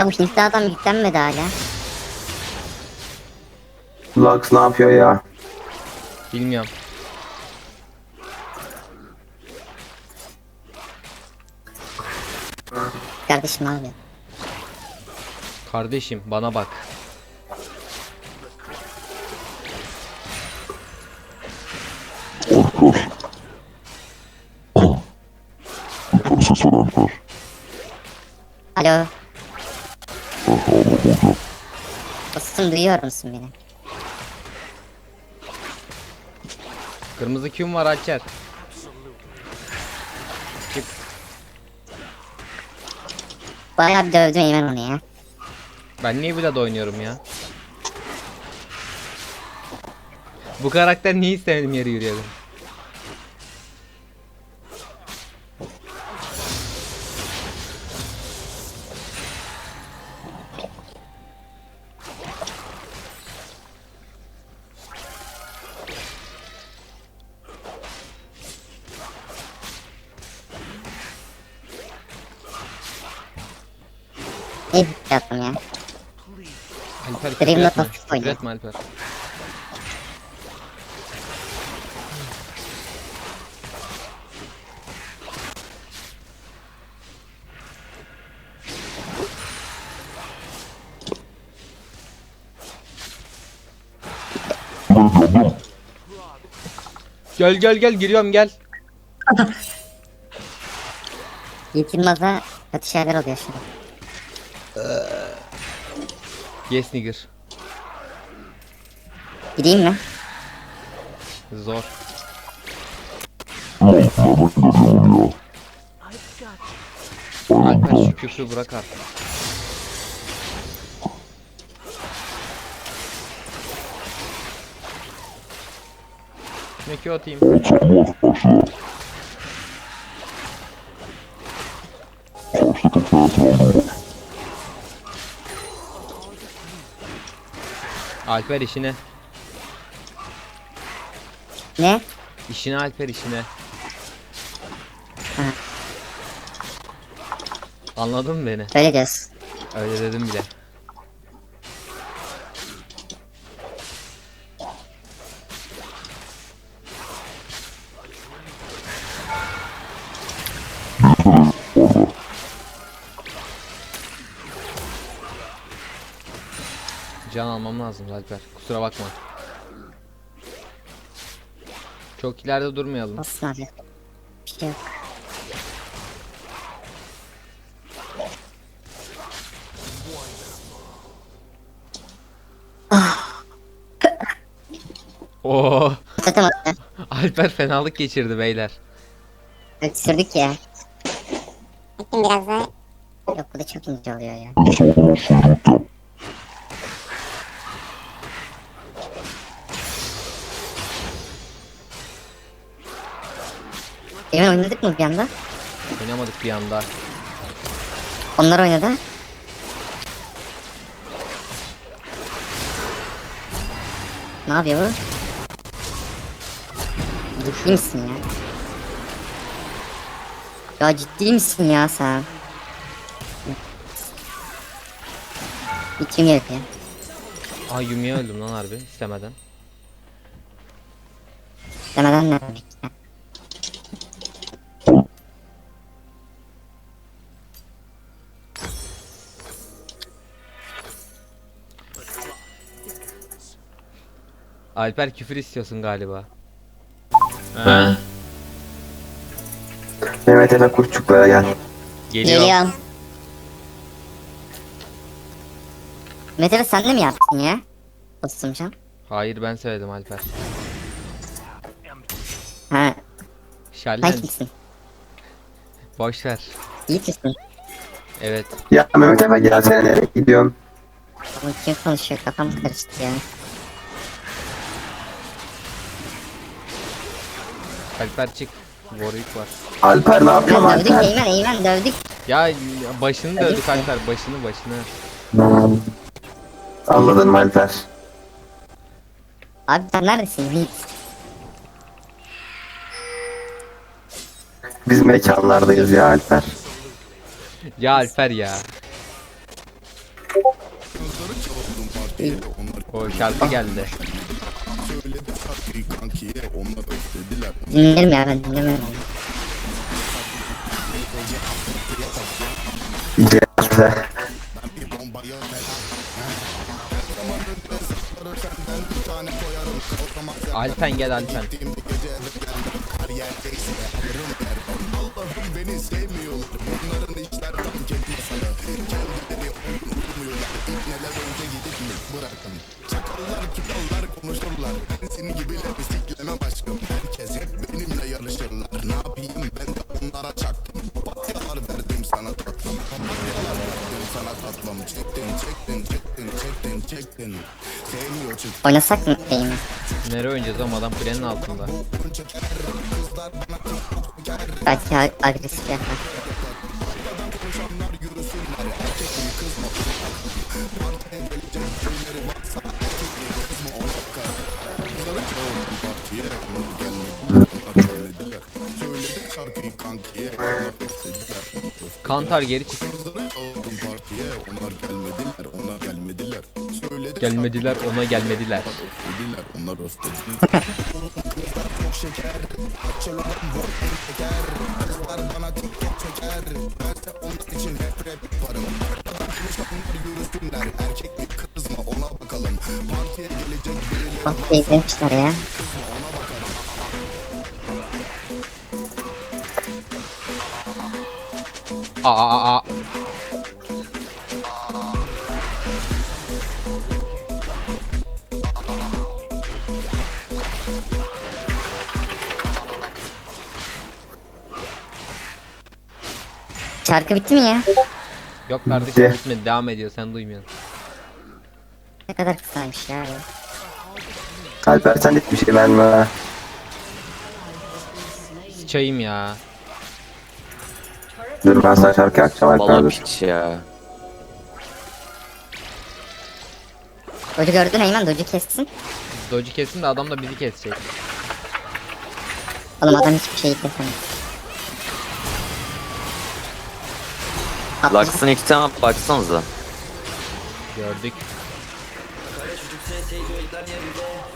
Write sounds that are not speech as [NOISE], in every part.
Ya bu Hintli adam yüklenmedi hala. Lux ne yapıyor ya? Bilmiyorum. Kardeşim abi. Kardeşim bana bak. Ses Alper. Alo. Dostum duyuyor musun beni? Kırmızı Q'm var Alker. Çık. Bayağı bir dövdüm Eymen onu ya. Ben niye Vlad oynuyorum ya? Bu karakter niye istemedim yere yürüyelim? Yaptım ya? Alper küfür not etme. of Küfür oynuyor. etme Alper. Gel gel gel giriyorum gel. Yetilmaz'a kötü şeyler oluyor şimdi. Yes nigger. Gideyim mi? Zor. Lan nereden görüyorum ya? Aynen Alper şu tamam. küfrü bırak artık. Ne Q atayım? Altan var karşıda. Alper işine. Ne? İşine Alper işine. Ha. Anladın mı beni? Öyle diyorsun. Öyle dedim bile. Can almam lazım Alper. Kusura bakma. Çok ileride durmayalım. Olsun abi. Bir şey yok. [LAUGHS] Oo, Alper fenalık geçirdi beyler. öksürdük ya. Bakın biraz daha. Yok bu da çok ince oluyor ya. Eymen oynadık mı bir anda? Oynamadık bir anda. Onlar oynadı. Ne yapıyor bu? Ciddi misin ya? Ya ciddi misin ya sen? İçim yok ya. Aa Yumi'ye öldüm lan harbi istemeden. Demeden ne demek ya? Alper küfür istiyorsun galiba. He. Mehmet Efe kurtçuklara gel. Geliyor. Geliyorum. Mete sen de mi yaptın ya? Dostum can. Hayır ben söyledim Alper. Ha, sen Şallen kimsin? boş ver. İyi misin? Evet. Ya Mehmet Efe gelsene nereye gidiyorsun? Kim konuşuyor kafam karıştı ya. Alper çık. Warwick var. Alper ne yapıyorsun Eymen dövdük Alper? Eymen Eymen dövdük. Ya başını dövdük Alper başını başını. Hmm. Anladın mı Alper? Abi sen neredesin Yiğit? Biz mekanlardayız ya Alper. Ya Alper ya. O şarkı geldi. Dinlerim ya ben dinlemiyorum. Cihazda. Alpen gel Alpen. Oynasak mı game? Nereye oynayacağız oğlum? Adam kulenin altında. Belki ag- agresif yapar. Kantar geri çık. Gelmediler ona gelmediler. Bak izlemişler ya. Aa aa. Şarkı bitti mi ya? Yok kardeşim Bitti. bitmedi devam ediyor sen duymuyorsun. Ne kadar kısaymış ya. Alper sen hiçbir şey verme. Sıçayım ya. Dur ben sana şarkı dur. piç ya. Docu gördün Eymen Docu kessin. Doji kesin de adam da bizi kesecek. Oğlum adam hiçbir şeyi kesemez. Atlayacak. Lux'ın iki tane baksanıza. Gördük.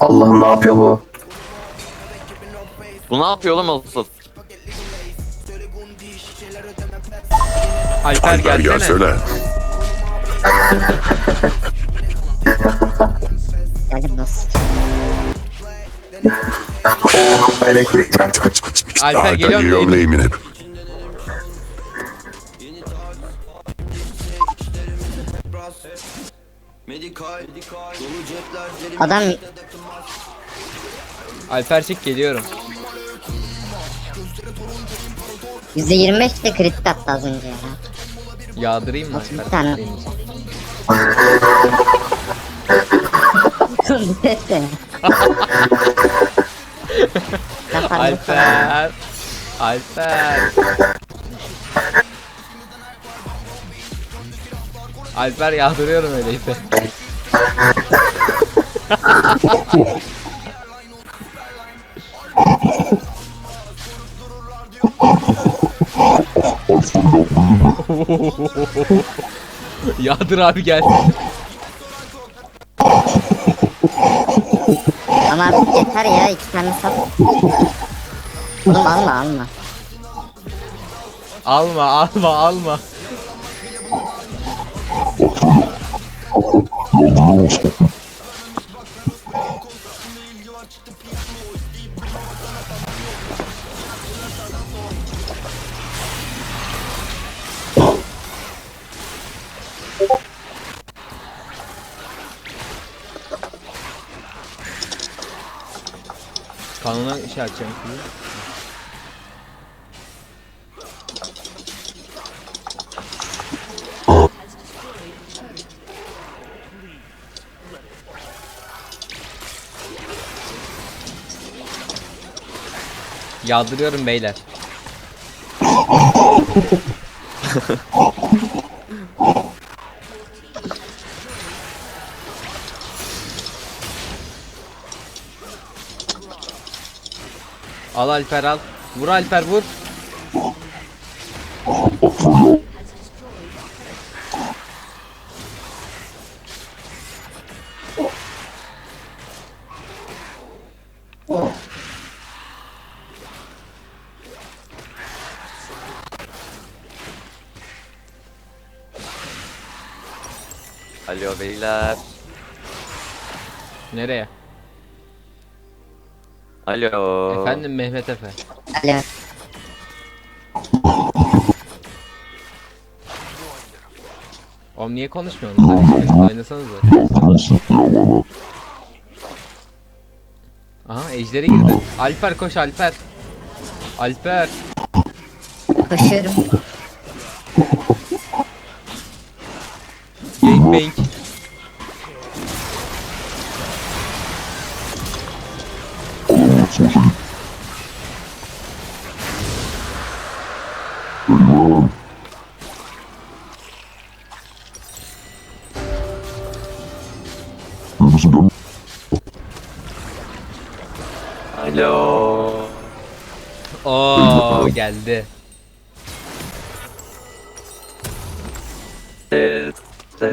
Allah'ım ne yapıyor bu? Bu ne yapıyor oğlum olsun? Alper gelsene. Gelsene. Geldim nasıl? [LAUGHS] Elektrik kaç. Alper Alper geliyorum Medikal, dolu cepler, derin Adam Alper çık geliyorum. %25 de kritik attı az önce ya. Yağdırayım mı bir Alper? tane? Bu ses de. Alper. Alper. Alper yağdırıyorum öyleyse. Yağdır abi gel. Ama artık yeter ya iki tane sap. Oğlum alma alma. Alma alma alma. Kanuna şey açacağım. Yağdırıyorum beyler. Al Alper al. Vur Alper vur. Alo. Efendim Mehmet Efe. Alo. Oğlum niye konuşmuyorsun? Bana. Aha ejderi girdi. Alper koş Alper. Alper. Koşuyorum. Gangbang.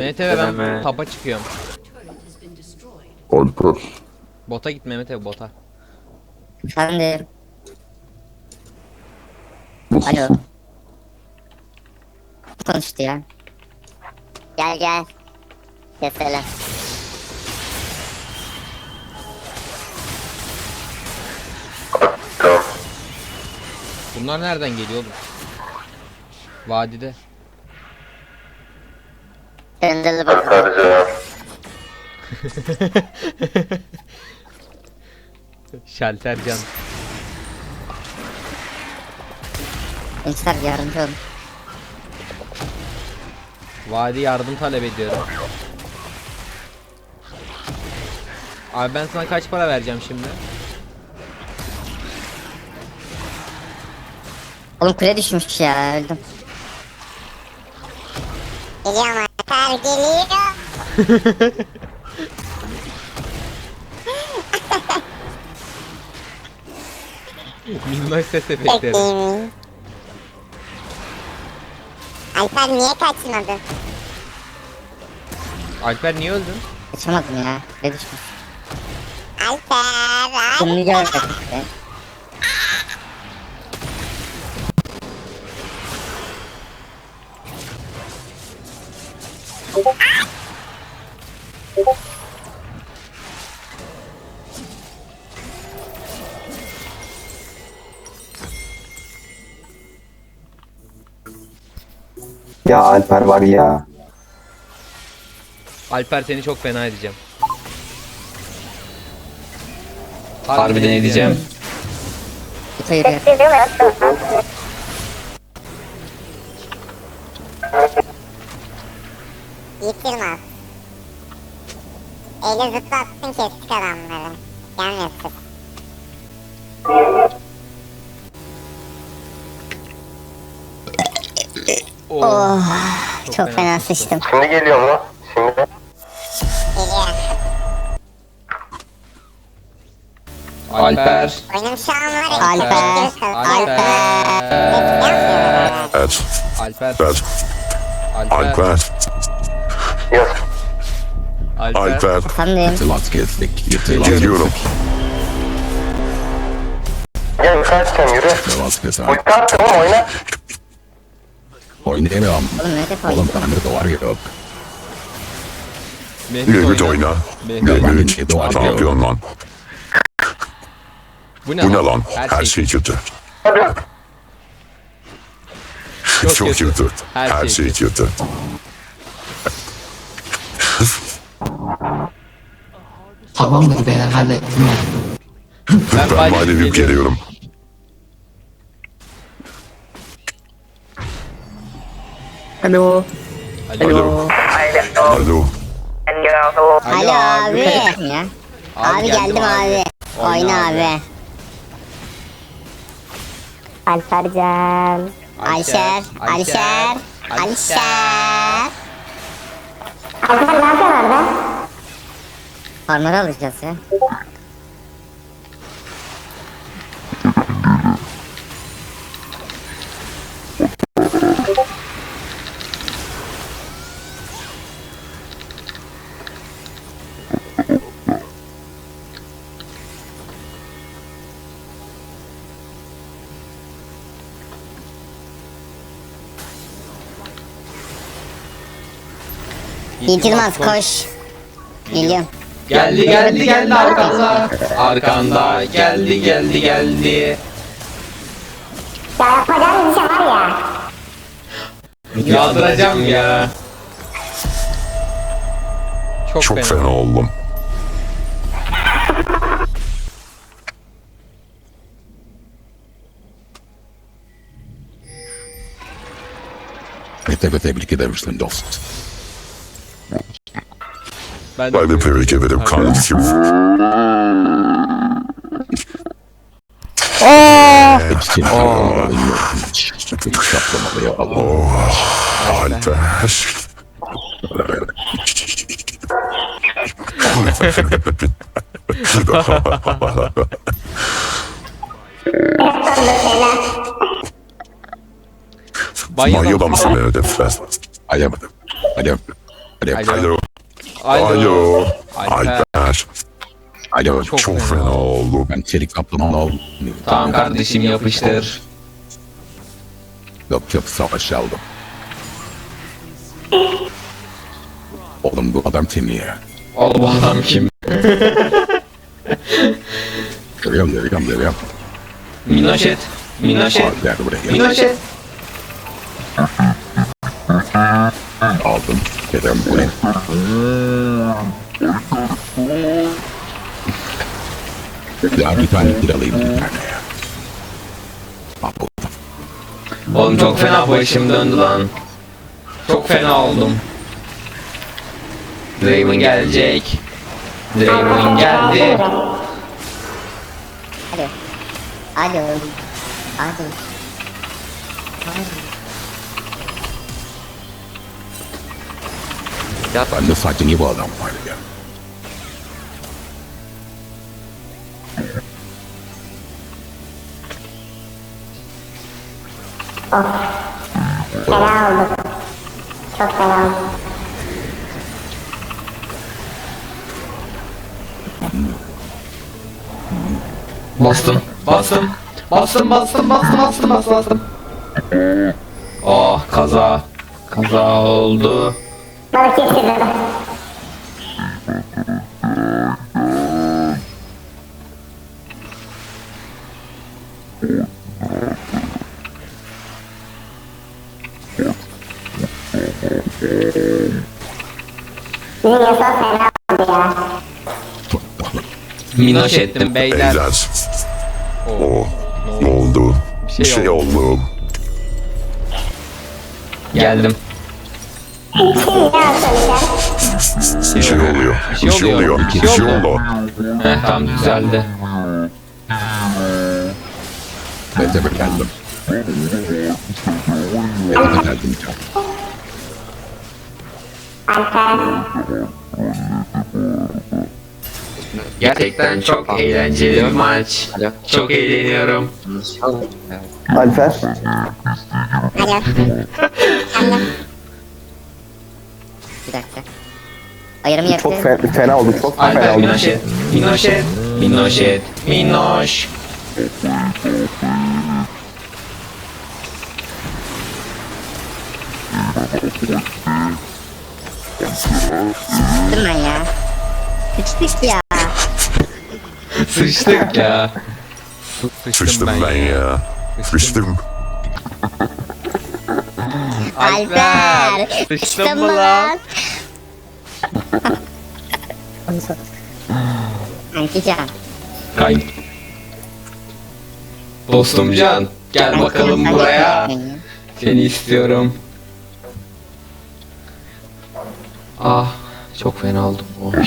Mehmet Efe ben tapa çıkıyorum. Alper. Bota git Mehmet Efe bota. Efendim. Nasılsın? Alo. Konuştu ya. Gel gel. Keselim. Bunlar nereden geliyor oğlum? Vadide. Döndürü bakalım. [LAUGHS] Şalter can. Gençler yardımcı olun. Vadi yardım talep ediyorum. Abi ben sana kaç para vereceğim şimdi? Oğlum kule düşmüş ya öldüm. Geliyor Alper geliyor. [LAUGHS] Minnoş ses efektleri. Alper niye kaçmadın? Alper niye öldün? Kaçamadım ya. Kule düşmüş. Alper, Şimdi gördük işte. Ya Alper var ya. Alper seni çok fena edeceğim. Harbiden edeceğim. Yürüyor. Yitirmez. Eli zıplattın kestik adamları. Gelmesin. Oh, çok çok fena fena sıçtı. sıçtım. Şimdi geliyor mu? Şimdi. Geliyor. Alper. Oyunum şu an var ya. Alper. Alper. Alper. Evet. Alper. Evet. Alper. Alper. Yok. Alper. Alper. Efendim. Geliyorum. Gel kaçacağım yürü. Ulti attım oyna. Oynayamam. Oğlum ne defa Oğlum bende duvar yok. Mehmet oyna. Mehmet. Mehmet. Ne yapıyorsun lan? Bu ne, Bu ne lan? Her, şey, kötü. Çok Çok kötü. kötü. Her Her şey şey kötü. Tamamdır ben hallettim. Ben, Ben Valide'ye madenip geliyorum. geliyorum. Alo. Alo. Alo. Alo abi. Ya. Abi, geldim geldim abi. Oyna Oyna abi. abi. Alpercan. Alşer, Alşer, Alşer. Alper ne yapıyorsun orada? Farmları alacağız ya. Yiğit Yılmaz koş. Geliyorum. Geldi geldi geldi arkanda. Arkanda geldi geldi geldi. Ya yapacağın bir şey var ya. Yağdıracağım ya. Çok, Çok fena. fena oldum. Tebrik tebrik ederim dost. Ben Ben de tebrik ederim kardeşim. Hepsini şaplamalı ya Allah. Alper. Bayıldım. Bayılam sana hedefler. Ayamadım. Alo. Alo. Alo. Alo. Alo. Alo. Alper. Alper. Alo. Çok Çok fena. fena oldum. Ben çelik kaplamalı oldum. Tamam kardeşim yapıştır. Yok yok savaş aldım. Oğlum bu adam kim ya? Oğlum bu adam kim? [LAUGHS] Görüyorum görüyorum görüyorum. Minoşet. Minoşet. Al, Gel buraya. Minoşet. Aldım. Geliyorum buraya. Ya bir tane kiralayayım bir tane ya. Bak bu. Oğlum çok fena başım döndü lan. Çok fena oldum. Draven gelecek. Draven geldi. Alo. Alo. Alo. Ben de saçın gibi adam var ya. Fena oldu. Çok fena oldu. Bastım. Bastım. Bastım bastım bastım bastım bastım bastım. Oh kaza. Kaza oldu. Balık getirdim. Bizim yasa fena oldu ya. Minoş ettim beyler. Beyler. Oh. Ne oldu? Bir Bir şey şey oldu. Geldim. Ya söyleyeceğim? Bir şey oluyor. Bir şey oluyor. Bir şey şey oldu. Heh, tam düzeldi. Ben de geldim. Ben de geldim. Alper. Gerçekten çok eğlenceli bir maç. Çok eğleniyorum. Alper. Alo. Bir dakika. Ayarımı yaptı. Çok fe- fena oldum. Çok fena Alper oldum. Minoşet. Minoşet. Minoşet. Minoş. Sıktım ben ya. Sıçtık ya. Sıçtık ya. Sıçtım ben ya. Sıçtım. Alper. Sıçtın mı lan? Kanki can. Kay. Dostum Can. Gel bakalım buraya. Seni istiyorum. Ah çok fena oldum. Oy.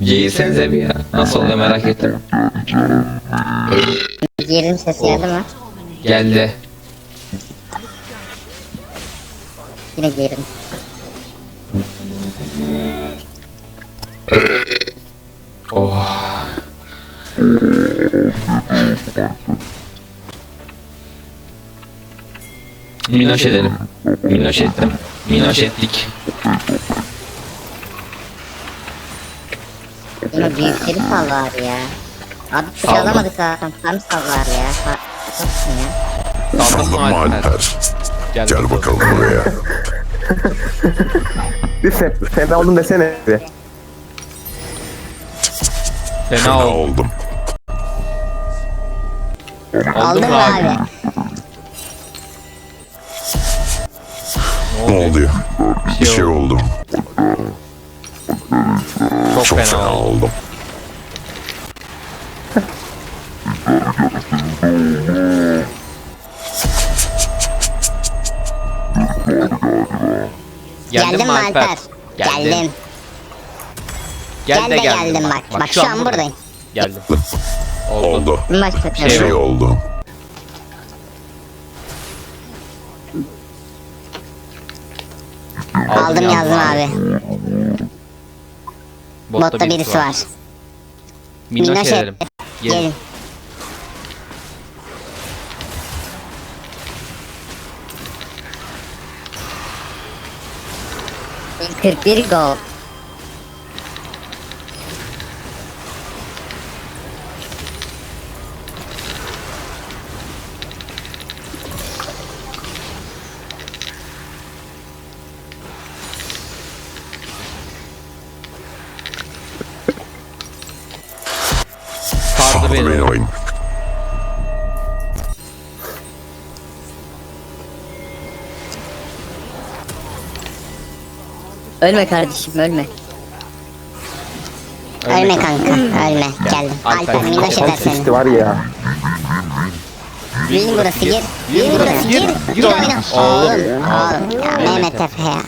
Giysenize bir ya. Nasıl oluyor merak ettim. Giyerim sesi geldi mi? Geldi. Yine giyerim. Oh. Minnoş edelim. Minnoş ettim. Minnoş ettik. Yine büyükleri sal var ya. Abi bir şey alamadık zaten. Tam sal var ya. Ya? Saldırma Sallama Alper. Alper. Gel bakalım buraya. [LAUGHS] Bir sen, sen aldın desene. Fena Fena oldu. oldum. Aldın mı abi? Ne oluyor? Bir şey oldu. Çok, Çok fena, fena oldu. oldum. [LAUGHS] Geldim mi Alper? Geldim. Geldim. Gel Gel de de geldim. geldim bak. Bak şu an buradayım. Geldim. Oldu. Oldu. Takıyorum. şey oldu. Aldım yazdım abi. Botta, Botta birisi var. Minnoş Minnoş edelim. Gelin. Gelin. Kırk bir Ölme kardeşim ölme. Ölme kanka ölme. Geldim. Alper, Alper minnoş eder seni. İşte var ya. Win burası gir. Win burası gir. Gir oyna. Oğlum. Oğlum. Ya Mehmet Efe ya.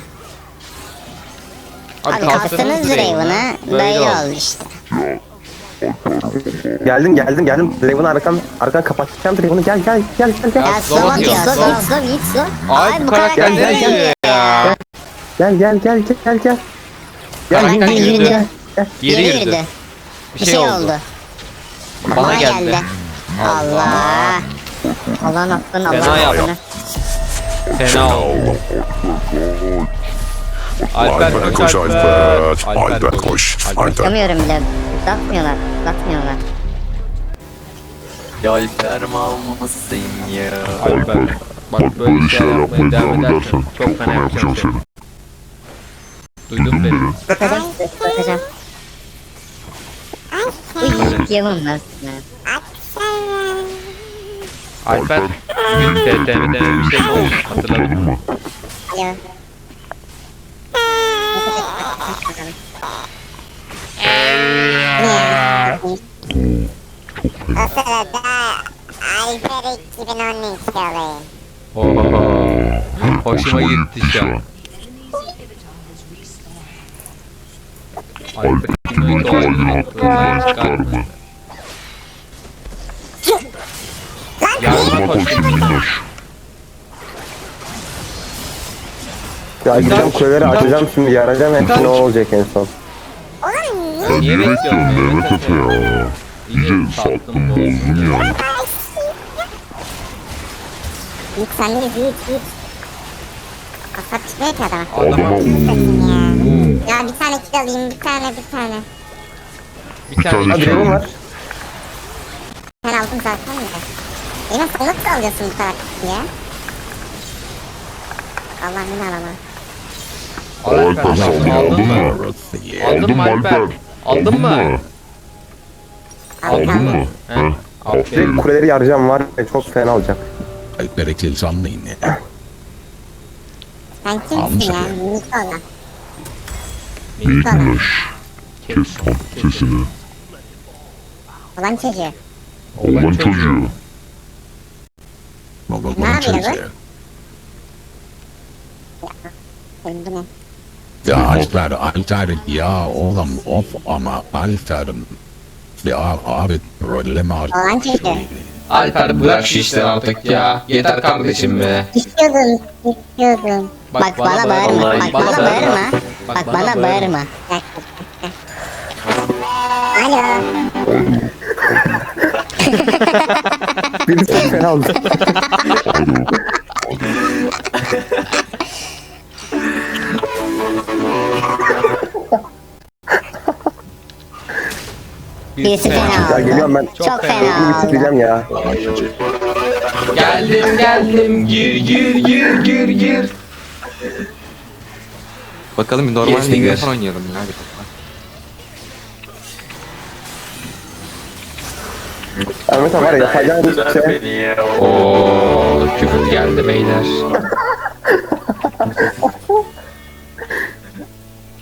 Abi kastınız Draven'a böyle oldu işte. Geldim geldim geldim. Draven'ı arkan, arkan kapatacağım Draven'ı. Gel gel gel gel gel. Ya slow atıyor, slow. Slow slow Abi bu karakter nereye nereye gidiyor ya? Gel gel gel gel gel gel. Gel Karakter gel yürüdü. gel. gel. Geri yürüdü. Bir şey oldu. Bana geldi. Allah. Allah'ın aklını Fena Allah'ın yaptı. aklını. Fena oldu. Alper, Alper koş Alper. Alper koş. Alper. Tutamıyorum bile. Uzatmıyorlar. Uzatmıyorlar. Ya Alper mal mısın ya? Alper. Bak böyle şeyler yapmaya devam edersen çok fena yapacağım seni. Duydun beni. Bakacağım. Bakacağım. Uy ben sana. Alper. TTM'den bir şey mi oldu? Hatırladın mı? Alo. O sırada Alper 2013 çalıyor. Oo. Hoşuma gitti şu an. Alper'in oyunu olmaya çıkar mı? Yardıma koştum. Ya gideceğim kuleleri açacağım şimdi yaracağım hepsi ne olacak en son. Niye bekliyorsun Mehmet Efe ya? İyice sattım bozdun ya. Sen de git git. Kasap çıkmıyor ki adama. Adama Ya. Alayım bir tane bir tane. bir tane Ha Draven var. Ben aldım zaten de. Yine sen nasıl alıyorsun bu kadar ya? Allah yine alamam. Alper sen aldın mı? Aldın mı Alper? Aldın mı? Aldın mı? He? Aferin. Kuleleri yaracağım var ya çok fena olacak. Alper'e kill sanmayın ya. Sen kimsin ya? Nikola. Nikola. Kes sesini. Olan çocuğu. Oğlan çocuğu. Baba Ne yapıyor bu? çözer. Öldü ne? Ya Alper, Alper ya oğlum of ama Alper. Ya abi problem artık. Olan çekti. Alper bırak şu işleri artık ya. Yeter kardeşim be. İstiyordun, istiyordun. Bak, bana bağırma. Bak bana bağırma. Bak bana bağırma. Alo. Biri çok fena oldu. Birisi fena Ya oldu. geliyorum ben. Çok Bunu fena oldu. bitireceğim ya. Geldim geldim gir gir gir gir gir. Bakalım bir normal Gerisi ligde falan oynayalım ya. Hadi. Ahmet abi var ya yapacağın bir şey. Oo küfür geldi beyler. [LAUGHS]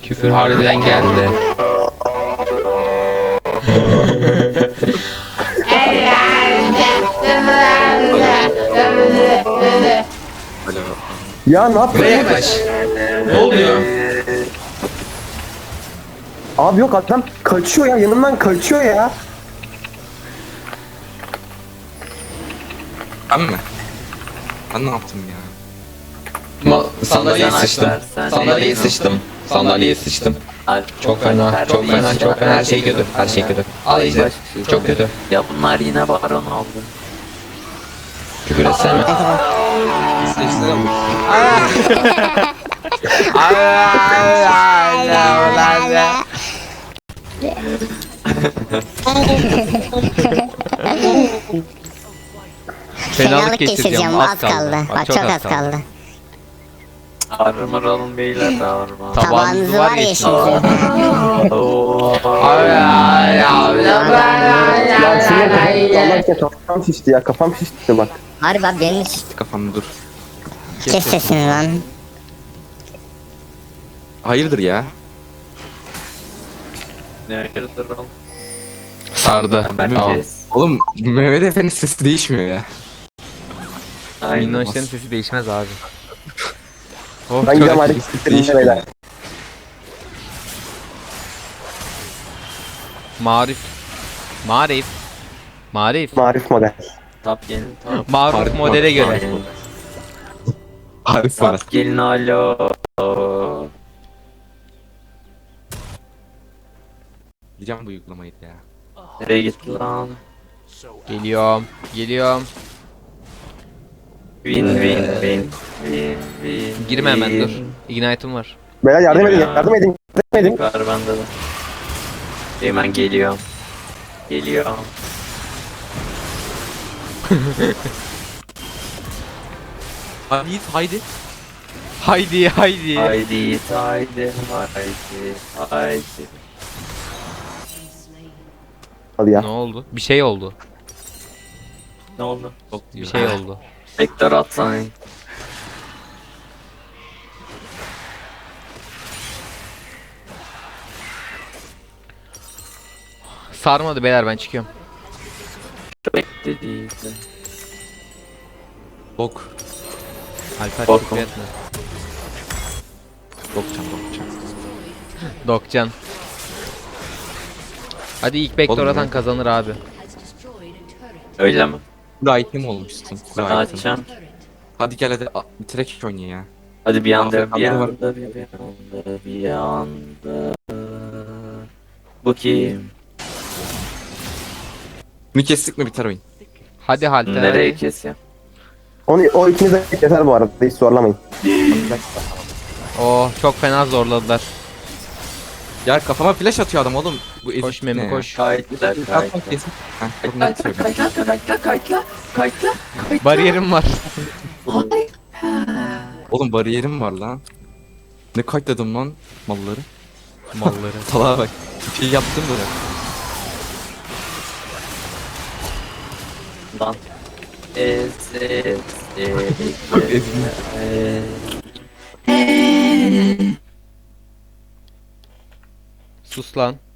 küfür harbiden geldi. Ya ne Buraya yapıyorsun? Ne oluyor? Abi yok adam kaçıyor ya yanımdan kaçıyor ya. Ben mi? Ben ne yaptım ya? Ma sandalyeye Sen sıçtım. Alper, sen Sandalyeye sıçtım. Sandalyeye sıçtım. Çok fena, çok fena, çok fena. Her şey kötü, her şey kötü. Al işte. Çok kötü. Ya bunlar yine baron aldı. Küfür etsene. Fenalık geçireceğim. Az kaldı. Bak çok az kaldı. Armor alın beyler armor. Tabağınızı var ya şimdi. Ya şuraya Allah aşkına kafam şişti ya kafam şişti bak. Harbi abi benim hiç Kafamda dur. Kes sesini lan. Hayırdır ya? Ne hayırdır oğlum? Sardı. Tamam. Oğlum Mehmet Efe'nin sesi değişmiyor ya. Minnoşların sesi değişmez abi. [LAUGHS] Oh, Ben gideceğim çok- hadi siktirin beyler. Marif. Marif. Marif. Marif model. Tap gelin tap. Maruf modele göre. Harif var. Tap gelin alo. Gideceğim bu uygulamayı ya. Nereye gitti lan? Geliyorum. Geliyorum. Win win win win win. Girme hemen dur. Ignite'ım var. Beyler yardım edin yardım edin. Yardım edin. Var bende de. Hemen geliyorum. Geliyorum. [LAUGHS] Yiğit haydi. Haydi haydi. Haydi Yiğit haydi haydi haydi. Hadi ya. Ne oldu? Bir şey oldu. Ne oldu? Çok Bir şey [LAUGHS] oldu. Vektör atsana. Sarmadı beyler ben çıkıyorum. Bekledi. Bok. Alper Korkma. küfür etme. Bokcan bokcan. [LAUGHS] Dokcan. Hadi ilk backdoor Oğlum atan ya. kazanır abi. Öyle mi? Item olmuşsun. Açacağım. Hadi gel hadi a- bitirek oynayı ya. Hadi bir anda bir var. anda bir anda bir anda. Bu kim? Bunu kestik mi biter oyun. Hadi Halter. Nereye hadi. keseyim? Onu, o ikiniz de yeter bu arada hiç zorlamayın. Oh çok fena zorladılar. Ya kafama flash atıyor adam oğlum. Bu ezik Koş Memi ne? koş. Kayıtla Atma kayıtla. kesin. Heh, çok net söylüyorum. Kayıtla kayıtla kayıtla kayıtla. Bariyerim var. [LAUGHS] Oğlum bariyerim var lan. Ne kayıtladım lan malları. Malları. [LAUGHS] Salağa bak. Bir şey yaptım böyle. Lan. Sus lan.